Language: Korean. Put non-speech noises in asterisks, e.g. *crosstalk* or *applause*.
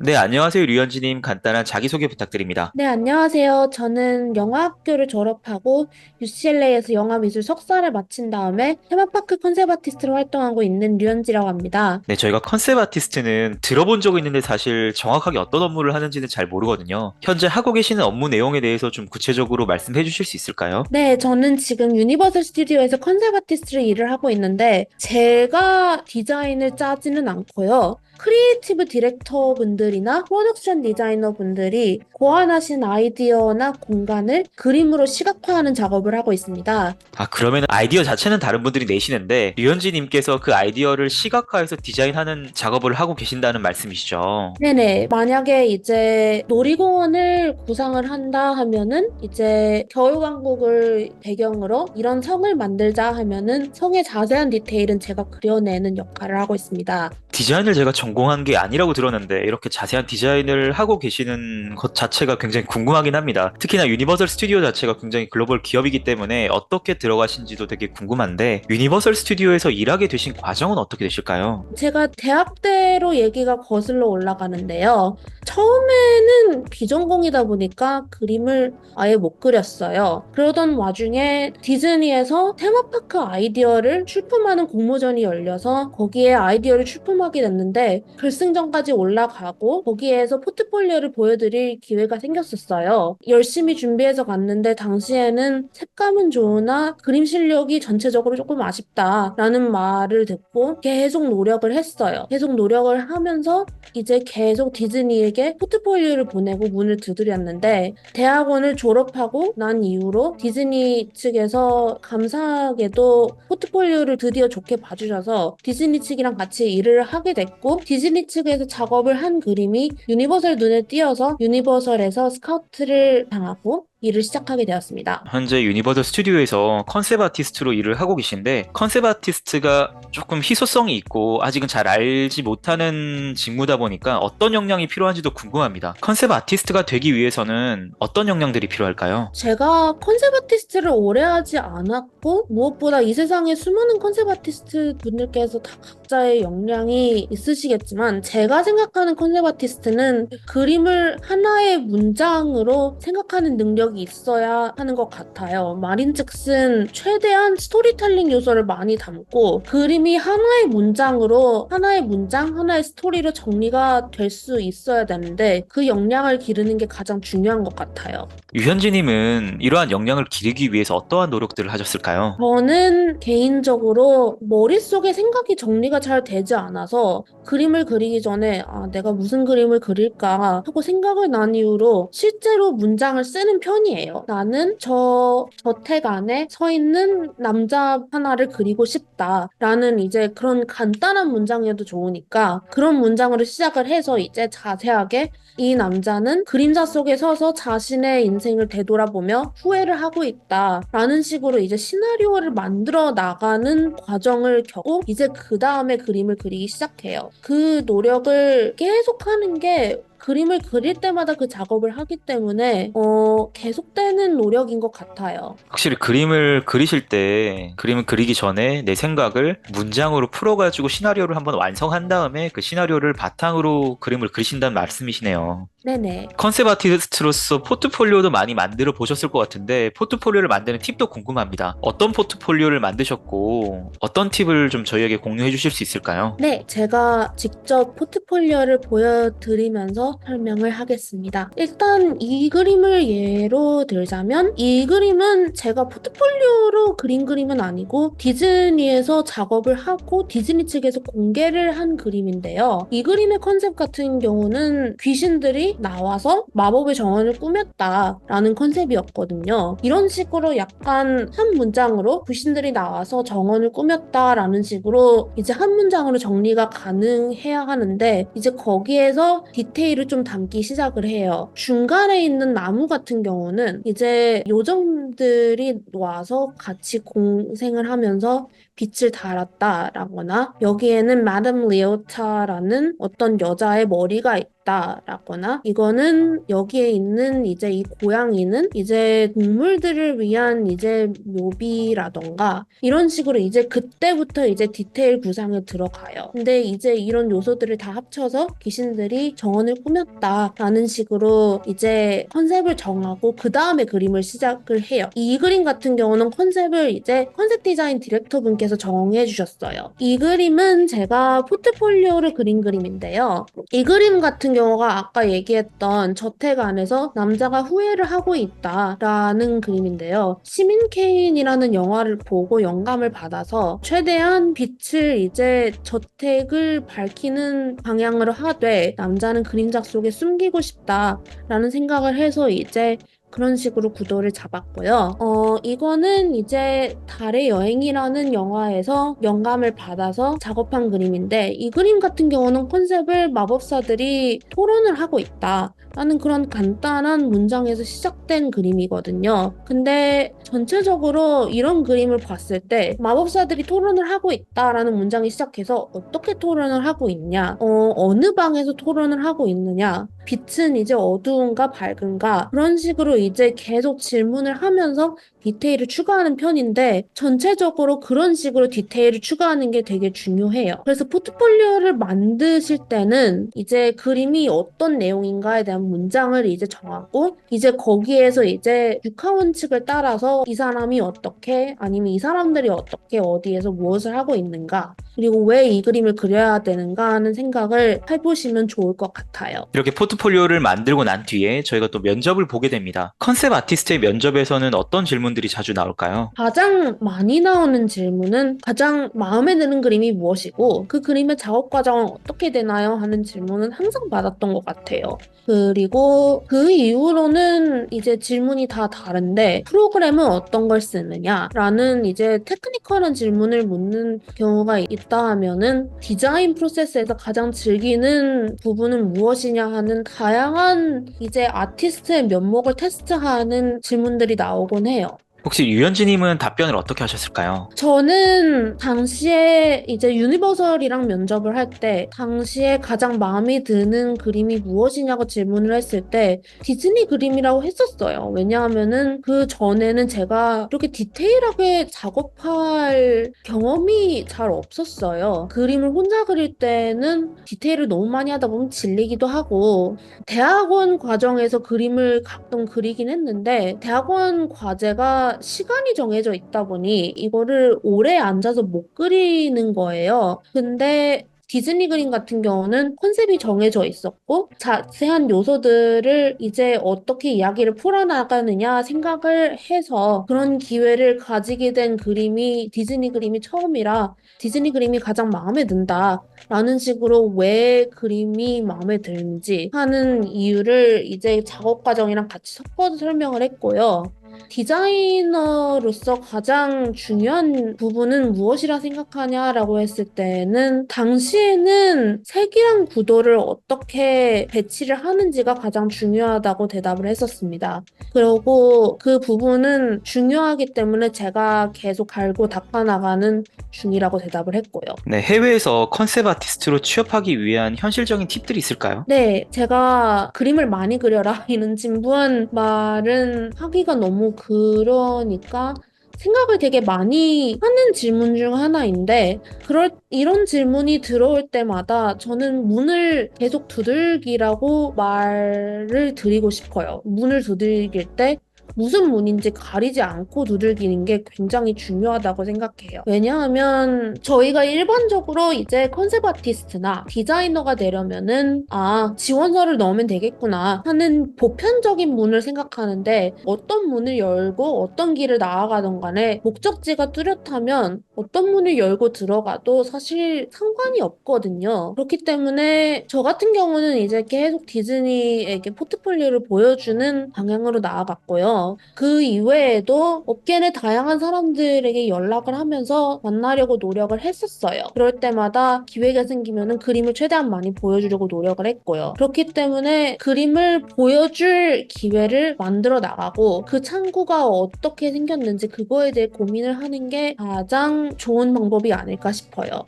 네, 안녕하세요, 류현진님. 간단한 자기소개 부탁드립니다. 네, 안녕하세요. 저는 영화학교를 졸업하고 UCLA에서 영화미술 석사를 마친 다음에 테마파크 컨셉 아티스트로 활동하고 있는 류현지라고 합니다. 네, 저희가 컨셉 아티스트는 들어본 적은 있는데 사실 정확하게 어떤 업무를 하는지는 잘 모르거든요. 현재 하고 계시는 업무 내용에 대해서 좀 구체적으로 말씀해 주실 수 있을까요? 네, 저는 지금 유니버설 스튜디오에서 컨셉 아티스트로 일을 하고 있는데 제가 디자인을 짜지는 않고요. 크리에이티브 디렉터 분들이나 프로덕션 디자이너 분들이 고안하신 아이디어나 공간을 그림으로 시각화하는 작업을 하고 있습니다. 아, 그러면 아이디어 자체는 다른 분들이 내시는데, 류현진님께서 그 아이디어를 시각화해서 디자인하는 작업을 하고 계신다는 말씀이시죠? 네네. 만약에 이제 놀이공원을 구상을 한다 하면은 이제 겨울왕국을 배경으로 이런 성을 만들자 하면은 성의 자세한 디테일은 제가 그려내는 역할을 하고 있습니다. 디자인을 제가 전공한 게 아니라고 들었는데 이렇게 자세한 디자인을 하고 계시는 것 자체가 굉장히 궁금하긴 합니다. 특히나 유니버설 스튜디오 자체가 굉장히 글로벌 기업이기 때문에 어떻게 들어가신지도 되게 궁금한데 유니버설 스튜디오에서 일하게 되신 과정은 어떻게 되실까요? 제가 대학 때로 얘기가 거슬러 올라가는데요. 처음에는 비전공이다 보니까 그림을 아예 못 그렸어요. 그러던 와중에 디즈니에서 테마파크 아이디어를 출품하는 공모전이 열려서 거기에 아이디어를 출품하 게 됐는데 결승전까지 올라가고 거기에서 포트폴리오를 보여드릴 기회가 생겼었어요. 열심히 준비해서 갔는데 당시에는 색감은 좋으나 그림 실력이 전체적으로 조금 아쉽다라는 말을 듣고 계속 노력을 했어요. 계속 노력을 하면서 이제 계속 디즈니에게 포트폴리오를 보내고 문을 두드렸는데 대학원을 졸업하고 난 이후로 디즈니 측에서 감사하게도 포트폴리오를 드디어 좋게 봐주셔서 디즈니 측이랑 같이 일을 하게 됐고 디즈니 측에서 작업을 한 그림이 유니버설 눈에 띄어서 유니버설에서 스카우트를 당하고 일을 시작하게 되었습니다. 현재 유니버설 스튜디오에서 컨셉 아티스트로 일을 하고 계신데 컨셉 아티스트가 조금 희소성이 있고 아직은 잘 알지 못하는 직무다 보니까 어떤 역량이 필요한지도 궁금합니다. 컨셉 아티스트가 되기 위해서는 어떤 역량들이 필요할까요? 제가 컨셉 아티스트를 오래 하지 않았고 무엇보다 이 세상에 수많은 컨셉 아티스트 분들께서 다 각자의 역량이 있으시겠지만 제가 생각하는 컨셉 아티스트는 그림을 하나의 문장으로 생각하는 능력 이 있어야 하는 것 같아요. 말인즉슨 최대한 스토리텔링 요소를 많이 담고 그림이 하나의 문장으로 하나의 문장, 하나의 스토리로 정리가 될 수 있어야 되는데 그 역량을 기르는 게 가장 중요한 것 같아요. 유현진님은 이러한 역량을 기르기 위해서 어떠한 노력들을 하셨을까요? 저는 개인적으로 머릿속에 생각이 정리가 잘 되지 않아서 그림을 그리기 전에 아, 내가 무슨 그림을 그릴까 하고 생각을 난 이후로 실제로 문장을 쓰는 편이 에요. 나는 저 저택 안에 서 있는 남자 하나를 그리고 싶다라는 이제 그런 간단한 문장이어도 좋으니까 그런 문장으로 시작을 해서 이제 자세하게 이 남자는 그림자 속에 서서 자신의 인생을 되돌아보며 후회를 하고 있다라는 식으로 이제 시나리오를 만들어 나가는 과정을 겪고 이제 그 다음에 그림을 그리기 시작해요. 그 노력을 계속하는 게 그림을 그릴 때마다 그 작업을 하기 때문에 어, 계속되는 노력인 것 같아요. 확실히 그림을 그리실 때 그림을 그리기 전에 내 생각을 문장으로 풀어가지고 시나리오를 한번 완성한 다음에 그 시나리오를 바탕으로 그림을 그리신다는 말씀이시네요. 네네. 컨셉 아티스트로서 포트폴리오도 많이 만들어 보셨을 것 같은데 포트폴리오를 만드는 팁도 궁금합니다. 어떤 포트폴리오를 만드셨고 어떤 팁을 좀 저희에게 공유해 주실 수 있을까요? 네, 제가 직접 포트폴리오를 보여드리면서 설명을 하겠습니다. 일단 이 그림을 예로 들자면 이 그림은 제가 포트폴리오로 그린 그림은 아니고 디즈니에서 작업을 하고 디즈니 측에서 공개를 한 그림인데요. 이 그림의 컨셉 같은 경우는 귀신들이 나와서 마법의 정원을 꾸몄다라는 컨셉이었거든요. 이런 식으로 약간 한 문장으로 귀신들이 나와서 정원을 꾸몄다라는 식으로 이제 한 문장으로 정리가 가능해야 하는데 이제 거기에서 디테일을 좀 담기 시작을 해요. 중간에 있는 나무 같은 경우는 이제 요정들이 와서 같이 공생을 하면서 빛을 달았다라거나 여기에는 마담 리오타라는 어떤 여자의 머리가 있다라거나 이거는 여기에 있는 이제 이 고양이는 이제 동물들을 위한 이제 묘비라던가 이런 식으로 이제 그때부터 이제 디테일 구상에 들어가요. 근데 이제 이런 요소들을 다 합쳐서 귀신들이 정원을 꾸몄다라는 식으로 이제 컨셉을 정하고 그 다음에 그림을 시작을 해요. 이 그림 같은 경우는 컨셉을 이제 컨셉 디자인 디렉터 분께서 정해 주셨어요. 이 그림은 제가 포트폴리오를 그린 그림인데요. 이 그림 같은 경우가 아까 얘기했던 저택 안에서 남자가 후회를 하고 있다라는 그림인데요. 시민 케인이라는 영화를 보고 영감을 받아서 최대한 빛을 이제 저택을 밝히는 방향으로 하되 남자는 그림자 속에 숨기고 싶다라는 생각을 해서 이제 그런 식으로 구도를 잡았고요. 어, 이거는 이제 달의 여행이라는 영화에서 영감을 받아서 작업한 그림인데 이 그림 같은 경우는 컨셉을 마법사들이 토론을 하고 있다. 라는 그런 간단한 문장에서 시작된 그림이거든요. 근데 전체적으로 이런 그림을 봤을 때 마법사들이 토론을 하고 있다라는 문장이 시작해서 어떻게 토론을 하고 있냐, 어, 어느 방에서 토론을 하고 있느냐, 빛은 이제 어두운가 밝은가 그런 식으로 이제 계속 질문을 하면서 디테일을 추가하는 편인데 전체적으로 그런 식으로 디테일을 추가하는 게 되게 중요해요. 그래서 포트폴리오를 만드실 때는 이제 그림이 어떤 내용인가에 대한 문장을 이제 정하고 이제 거기에서 이제 육하 원칙을 따라서 이 사람이 어떻게 아니면 이 사람들이 어떻게 어디에서 무엇을 하고 있는가 그리고 왜 이 그림을 그려야 되는가 하는 생각을 해보시면 좋을 것 같아요. 이렇게 포트폴리오를 만들고 난 뒤에 저희가 또 면접을 보게 됩니다. 컨셉 아티스트의 면접에서는 어떤 질문 들이 자주 나올까요? 가장 많이 나오는 질문은 가장 마음에 드는 그림이 무엇이고 그 그림의 작업 과정은 어떻게 되나요? 하는 질문은 항상 받았던 것 같아요. 그리고 그 이후로는 이제 질문이 다 다른데 프로그램은 어떤 걸 쓰느냐라는 이제 테크니컬한 질문을 묻는 경우가 있다 하면은 디자인 프로세스에서 가장 즐기는 부분은 무엇이냐 하는 다양한 이제 아티스트의 면목을 테스트하는 질문들이 나오곤 해요. 혹시 유현진님은 답변을 어떻게 하셨을까요? 저는 당시에 이제 유니버설이랑 면접을 할 때 당시에 가장 마음에 드는 그림이 무엇이냐고 질문을 했을 때 디즈니 그림이라고 했었어요. 왜냐하면은 그 전에는 제가 이렇게 디테일하게 작업할 경험이 잘 없었어요. 그림을 혼자 그릴 때는 디테일을 너무 많이 하다 보면 질리기도 하고 대학원 과정에서 그림을 가끔 그리긴 했는데 대학원 과제가 시간이 정해져 있다 보니 이거를 오래 앉아서 못 그리는 거예요. 근데 디즈니 그림 같은 경우는 컨셉이 정해져 있었고 자세한 요소들을 이제 어떻게 이야기를 풀어나가느냐 생각을 해서 그런 기회를 가지게 된 그림이 디즈니 그림이 처음이라 디즈니 그림이 가장 마음에 든다 라는 식으로 왜 그림이 마음에 드는지 하는 이유를 이제 작업 과정이랑 같이 섞어서 설명을 했고요. 디자이너로서 가장 중요한 부분은 무엇이라 생각하냐라고 했을 때는 당시에는 색이랑 구도를 어떻게 배치를 하는지가 가장 중요하다고 대답을 했었습니다. 그리고 그 부분은 중요하기 때문에 제가 계속 갈고 닦아 나가는 중이라고 대답을 했고요. 네, 해외에서 컨셉 아티스트로 취업하기 위한 현실적인 팁들이 있을까요? 네, 제가 그림을 많이 그려라 *laughs* 이런 진부한 말은 하기가 너무 그러니까 생각을 되게 많이 하는 질문 중 하나인데 그럴 이런 질문이 들어올 때마다 저는 문을 계속 두들기라고 말을 드리고 싶어요. 문을 두들길 때 무슨 문인지 가리지 않고 두들기는 게 굉장히 중요하다고 생각해요. 왜냐하면 저희가 일반적으로 이제 컨셉 아티스트나 디자이너가 되려면은 아, 지원서를 넣으면 되겠구나 하는 보편적인 문을 생각하는데 어떤 문을 열고 어떤 길을 나아가던 간에 목적지가 뚜렷하면 어떤 문을 열고 들어가도 사실 상관이 없거든요. 그렇기 때문에 저 같은 경우는 이제 계속 디즈니에게 포트폴리오를 보여주는 방향으로 나아갔고요. 그 이외에도 업계 내 다양한 사람들에게 연락을 하면서 만나려고 노력을 했었어요. 그럴 때마다 기회가 생기면은 그림을 최대한 많이 보여주려고 노력을 했고요. 그렇기 때문에 그림을 보여줄 기회를 만들어 나가고 그 창구가 어떻게 생겼는지 그거에 대해 고민을 하는 게 가장 좋은 방법이 아닐까 싶어요.